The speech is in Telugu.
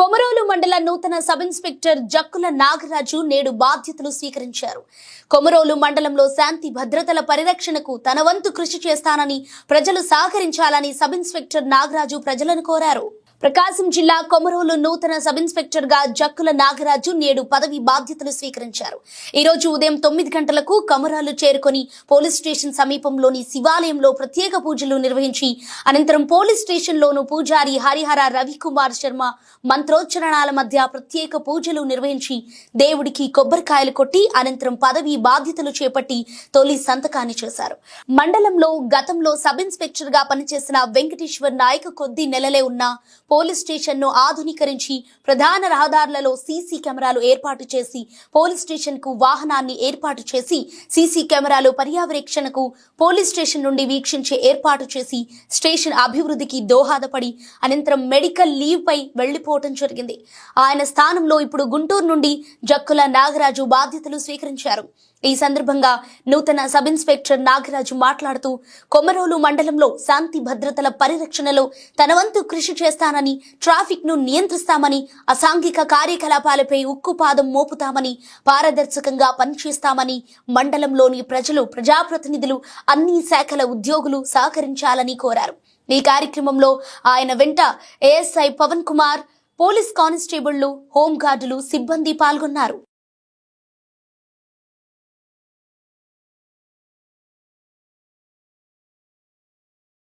కొమరోలు మండల నూతన సబ్ ఇన్స్పెక్టర్ జక్కుల నాగరాజు నేడు బాధ్యతలు స్వీకరించారు. కొమరోలు మండలంలో శాంతి భద్రతల పరిరక్షణకు తన వంతు కృషి చేస్తానని ప్రజలు సహకరించాలని సబ్ ఇన్స్పెక్టర్ నాగరాజు ప్రజలను కోరారు. ప్రకాశం జిల్లా కొమరోలు నూతన సబ్ ఇన్స్పెక్టర్గా జక్కుల నాగరాజు నేడు పదవి బాధ్యతలు స్వీకరించారు. ఈ రోజు ఉదయం తొమ్మిది గంటలకు కొమరాలు చేరుకొని పోలీస్ స్టేషన్ సమీపంలోని శివాలయంలో ప్రత్యేక పూజలు నిర్వహించి అనంతరం పోలీస్ స్టేషన్లోను పూజారి హరిహర రవికుమార్ శర్మ మంత్రోచ్చరణాల మధ్య ప్రత్యేక పూజలు నిర్వహించి దేవుడికి కొబ్బరికాయలు కొట్టి అనంతరం పదవి బాధ్యతలు చేపట్టి తొలి సంతకాన్ని చేశారు. మండలంలో గతంలో సబ్ ఇన్స్పెక్టర్గా పనిచేసిన వెంకటేశ్వర్ నాయక్ కొద్ది నెలలే ఉన్న పోలీస్ స్టేషన్ను ఆధునీకరించి ప్రధాన రహదారులలో సీసీ కెమెరాలు ఏర్పాటు చేసి పోలీస్ స్టేషన్కు వాహనాన్ని ఏర్పాటు చేసి సీసీ కెమెరాలు పర్యవేక్షణకు పోలీస్ స్టేషన్ నుండి వీక్షించే ఏర్పాటు చేసి స్టేషన్ అభివృద్ధికి దోహదపడి అనంతరం మెడికల్ లీవ్ పై వెళ్ళిపోవటం జరిగింది. ఆయన స్థానంలో ఇప్పుడు గుంటూరు నుండి జక్కుల నాగరాజు బాధ్యతలు స్వీకరించారు. ఈ సందర్భంగా నూతన సబ్ ఇన్స్పెక్టర్ నాగరాజు మాట్లాడుతూ కొమరోలు మండలంలో శాంతి భద్రతల పరిరక్షణలో తన వంతు కృషి చేస్తానని ట్రాఫిక్ను నియంత్రిస్తామని అసాంఘిక కార్యకలాపాలపై ఉక్కుపాదం మోపుతామని పారదర్శకంగా పనిచేస్తామని మండలంలోని ప్రజలు ప్రజాప్రతినిధులు అన్ని శాఖల ఉద్యోగులు సహకరించాలని కోరారు. ఈ కార్యక్రమంలో ఆయన వెంట ఏఎస్ఐ పవన్ కుమార్ పోలీస్ కానిస్టేబుళ్ళు హోంగార్డులు సిబ్బంది పాల్గొన్నారు.